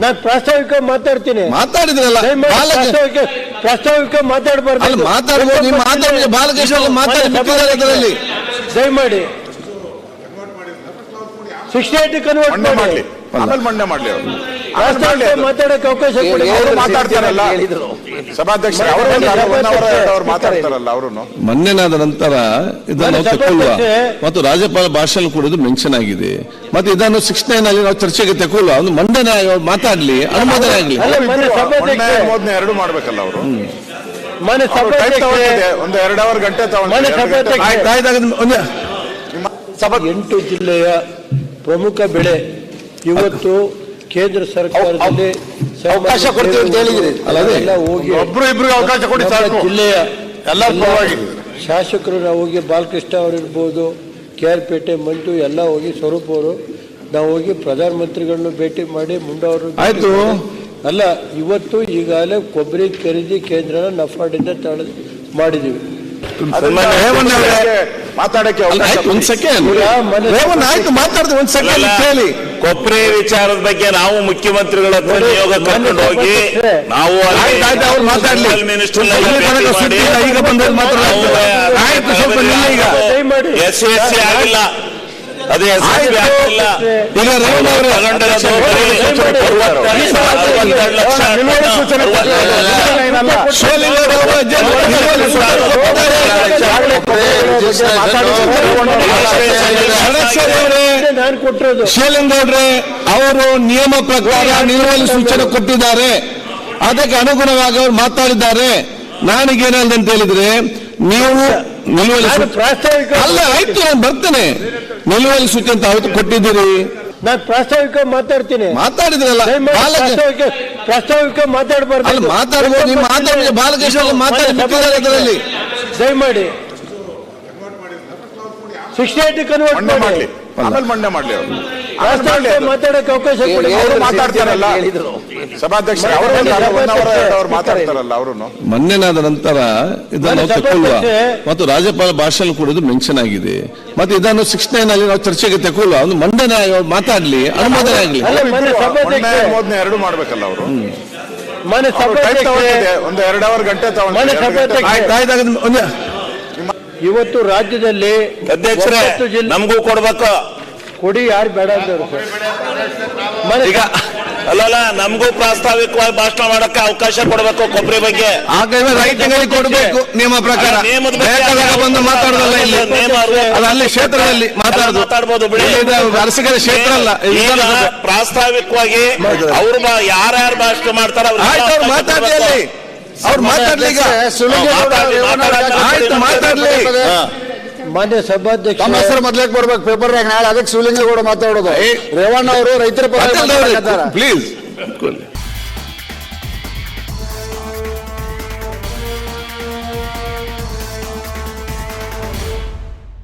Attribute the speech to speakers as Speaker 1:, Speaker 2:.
Speaker 1: ನಾನು ಪ್ರಾಸ್ತಾವಿಕ ಮಾತಾಡ್ತೀನಿ.
Speaker 2: ಮಾತಾಡಿದ್ರಲ್ಲ
Speaker 1: ಪ್ರಾಸ್ತಾವಿಕ ಪ್ರಾಸ್ತಾವಿಕ ಮಾತಾಡಬಾರ್ದು.
Speaker 2: ನೀವು ಬಾಲಕೃಷ್ಣ ಅವರು ಮಾತಾಡಿ ಬಿಟ್ಟಿದ್ದಾರೆ ಅದರಲ್ಲಿ.
Speaker 1: ದಯಮಾಡಿ. ಸಿಕ್ಸ್ಟಿ ಏಟ್ ಕನ್ವರ್ಟ್ ಮಾಡಿ.
Speaker 3: ಮಾಡ್ಲಿ. ಆಮೇಲೆ ಮಂಡನೆ ಮಾಡ್ಲಿ ಅವರು.
Speaker 1: ಮಾತಾಡಕ್ಕೆ ಅವಕಾಶ
Speaker 3: ಮಾತಾಡ್ತಾರಲ್ಲ. ಸಭಾಧ್ಯಕ್ಷ ಅವರು ಮಾತಾಡ್ತಾರಲ್ಲ ಅವರು
Speaker 2: ಮೊನ್ನೆನಾದ ನಂತರ ಇದನ್ನು
Speaker 1: ನಾನು
Speaker 2: ತಗೊಳ್ಳುವ ಮತ್ತು ರಾಜ್ಯಪಾಲ ಭಾಷಣ ಕೂಡ ಇದು ಮೆನ್ಷನ್ ಆಗಿದೆ. ಮತ್ತೆ ಇದನ್ನು ಸಿಕ್ಸ್ ನೈನ್ ಅಲ್ಲಿ ನಾವು ಚರ್ಚೆಗೆ ತಗೊಳ್ಳುವ ಒಂದು ಮಂಡನೆ ಮಾತಾಡ್ಲಿ ಅನುಮೋದನೆ ಆಗ್ಲಿ.
Speaker 1: ಸಭಾಧ್ಯಕ್ಷೆ
Speaker 3: ಎರಡು ಮಾಡ್ಬೇಕಲ್ಲ ಅವರು.
Speaker 1: ಮನೆ
Speaker 3: ಒಂದು ಎರಡು ಅವರ್ ಗಂಟೆ
Speaker 2: ಆಯ್ತು.
Speaker 1: ಎಂಟು ಜಿಲ್ಲೆಯ ಪ್ರಮುಖ ಬೆಳೆ ಇವತ್ತು ಕೇಂದ್ರ ಸರ್ಕಾರದಲ್ಲಿ
Speaker 3: ಅವಕಾಶ ಕೊಡ್ತೀವಿ ಅಂತ ಹೇಳಿದ್ರಿ.
Speaker 1: ಅಲ್ಲ ಅದೆಲ್ಲ ಹೋಗಿ
Speaker 3: ಒಬ್ರು ಅವಕಾಶ ಕೊಡಿ ಸಾಕು.
Speaker 1: ಜಿಲ್ಲೆಯ ಎಲ್ಲ ಶಾಸಕರು ನಾವು ಹೋಗಿ ಬಾಲಕೃಷ್ಣ ಅವರಿರ್ಬೋದು ಕೆ ಆರ್ ಪೇಟೆ ಮಂಟು ಎಲ್ಲ ಹೋಗಿ ಸ್ವರೂಪ್ ಅವರು ನಾವು ಹೋಗಿ ಪ್ರಧಾನಮಂತ್ರಿಗಳನ್ನು ಭೇಟಿ ಮಾಡಿ ಮುಂಡವರು
Speaker 2: ಆಯಿತು.
Speaker 1: ಅಲ್ಲ ಇವತ್ತು ಈಗಾಗಲೇ ಕೊಬ್ಬರಿ ಖರೀದಿ ಕೇಂದ್ರನ ನಫಾಡಿಂದ ತಳೆದು ಮಾಡಿದ್ದೀವಿ.
Speaker 2: ಅವರೇ,
Speaker 3: ಮಾತಾಡಕ್ಕೆ
Speaker 2: ಒಂದ್
Speaker 3: ಕೊಡಿ.
Speaker 2: ಸೆಕೆಂಡ್ ಆಯ್ತು ಮಾತಾಡ್ದೆ ಒಂದ್ ಸೆಕೆಂಡ್ ಕೇಳಿ.
Speaker 4: ಕೊಪ್ರೆ ವಿಚಾರದ ಬಗ್ಗೆ ನಾವು ಮುಖ್ಯಮಂತ್ರಿಗಳ ಹತ್ರ ನಿಯೋಗ ಕರ್ಕೊಂಡು ಹೋಗಿ ನಾವು
Speaker 2: ಈಗ
Speaker 1: ದಯಮಾಡಿ.
Speaker 4: ಎಸ್ ಎಸ್ ಸಿ ಆಗಿಲ್ಲ. ಅದೇ ಎಸ್ ಎಸ್. ಆಗಿಲ್ಲ. ಲಕ್ಷ
Speaker 3: ನಿಲುವಳಿ ಸೂಚನೆ ಕೊಟ್ಟಿದ್ದಾರೆ.
Speaker 4: ಅರವತ್ತೆರಡು
Speaker 3: ಏನಲ್ಲ.
Speaker 2: ಶಿವಲಿಂಗೌಡ ಅವರು ಅಜ್ಜನ ನಿಲುವಳಿ ಸೂಚನೆ ಷಡಕ್ಷರಿ ಅವರೇ
Speaker 1: ನಾನು ಕೊಟ್ಟಿರೋದು
Speaker 2: ಶಿವಲಿಂಗೌಡ್ರೆ ಅವರು ನಿಯಮ ಪ್ರಕಾರ ನಿಲುವಳಿ ಸೂಚನೆ ಕೊಟ್ಟಿದ್ದಾರೆ. ಅದಕ್ಕೆ ಅನುಗುಣವಾಗಿ ಅವರು ಮಾತಾಡಿದ್ದಾರೆ. ನಾನೀಗೇನಂತ ಅಂತ ಹೇಳಿದ್ರೆ ನೀವು ನಿಲುವಳಿ ಅಲ್ಲ ಆಯ್ತು ನಾನು ಬರ್ತೇನೆ. ನಿಲುವಳಿ ಸೂಚನೆ ಅಂತ ಅವತ್ತು ಕೊಟ್ಟಿದ್ದೀರಿ.
Speaker 1: ನಾನು ಪ್ರಾಸ್ತಾವಿಕ ಮಾತಾಡ್ತೀನಿ.
Speaker 2: ಮಾತಾಡಿದ್ರಲ್ಲ
Speaker 1: ಪ್ರಾಸ್ತಾವಿಕ ಪ್ರಾಸ್ತಾವಿಕ ಮಾತಾಡಬಾರ್ದು.
Speaker 2: ಮಾತಾಡಬಹುದು ಮಾತಾಡಿದ್ರೆ ಬಾಲಕೃಷ್ಣ ಮಾತಾಡಿ ಅದರಲ್ಲಿ
Speaker 1: ದಯಮಾಡಿ. ಸಿಕ್ಸ್ಟಿ ಏಟ್ ಕನ್ವರ್ಟ್ ಮಾಡಿ.
Speaker 3: ಮಾಡ್ಲಿ. ಆಮೇಲೆ ಮಂಡನೆ ಮಾಡ್ಲಿ ಅವರು.
Speaker 1: ಮಾತಾಡಕ್ಕೆ ಅವಕಾಶ ಕೊಡಿ.
Speaker 3: ಅವರು ಮಾತಾಡ್ತಾರಲ್ಲ. ಸಭಾಧ್ಯಕ್ಷ ಅವರು ಮಾತಾಡ್ತಾರಲ್ಲ ಅವರು
Speaker 2: ಮೊನ್ನೆನಾದ ನಂತರ ಇದನ್ನು ತಗೊಳ್ಳುವ ಮತ್ತು ರಾಜ್ಯಪಾಲ ಭಾಷಣ ಕೂಡ ಇದು ಮೆನ್ಷನ್ ಆಗಿದೆ. ಮತ್ತೆ ಇದನ್ನು ಸಿಕ್ಸ್ ನೈನ್ ಅಲ್ಲಿ ನಾವು ಚರ್ಚೆಗೆ ತಗೊಳ್ಳುವ ಒಂದು ಮಂಡನೆ ಮಾತಾಡ್ಲಿ ಅನುಮೋದನೆ ಆಗ್ಲಿ.
Speaker 3: ಮೊದಲನೇ ಎರಡು ಮಾಡ್ಬೇಕಲ್ಲ ಅವರು.
Speaker 1: ಮನೆ
Speaker 3: ಸಭೆ ಒಂದು ಎರಡು ಅವರ್ ಗಂಟೆ
Speaker 1: ಮನೆ
Speaker 3: ತಗೊಂಡಿದೆ
Speaker 1: ಸಭಾಧ್ಯಕ್ಷೆ
Speaker 2: ಆಯ್ತು ಆಯ್ತು ಹಾಗಾದ್ರೆ ಒಂದು
Speaker 1: ಇವತ್ತು ರಾಜ್ಯದಲ್ಲಿ
Speaker 4: ಅಧ್ಯಕ್ಷರೇ ನಮಗೂ ಕೊಡ್ಬೇಕು.
Speaker 1: ಕೊಡಿ ಯಾರು ಬೇಡ
Speaker 4: ಈಗ ಅಲ್ಲಲ್ಲ ನಮಗೂ ಪ್ರಾಸ್ತಾವಿಕವಾಗಿ ಭಾಷಣ ಮಾಡಕ್ಕೆ ಅವಕಾಶ ಕೊಡಬೇಕು ಕೊಬ್ಬರಿ ಬಗ್ಗೆ.
Speaker 2: ರೈತರಿಗೆ ಕೊಡಬೇಕು ನಿಯಮ ಪ್ರಕಾರ.
Speaker 4: ಅಲ್ಲ, ನಿಯಮದ
Speaker 2: ಬಂದು ಮಾತಾಡೋದಲ್ಲ ಇಲ್ಲಿ. ಅಲ್ಲಿ ಕ್ಷೇತ್ರದಲ್ಲಿ ಇದು ಅರಸೀಕೆರೆ ಕ್ಷೇತ್ರ ಅಲ್ಲ.
Speaker 4: ಪ್ರಾಸ್ತಾವಿಕವಾಗಿ ಅವ್ರು ಯಾರ್ಯಾರು ಭಾಷಣ ಮಾಡ್ತಾರೆ
Speaker 2: ಅಲ್ಲಿ. ಅವ್ರು ಮಾತಾಡ್ಲಿ ಈಗ. ಆಯ್ತು ಮಾತಾಡ್ಲಿ.
Speaker 1: ಮಾನ್ಯ ಸಭಾಧ್ಯಕ್ಷ
Speaker 5: ತಮ್ಮ ಹೆಸರು ಮೊದ್ಲೇಕ್ ಬರ್ಬೇಕು ಪೇಪರ್ ನಾಳೆ ಅದಕ್ಕೆ ಶಿವಲಿಂಗೇಗೌಡ ಮಾತಾಡೋದು. ರೇವಣ್ಣ ಅವರು ರೈತರ ಪರ
Speaker 2: ಪ್ಲೀಸ್.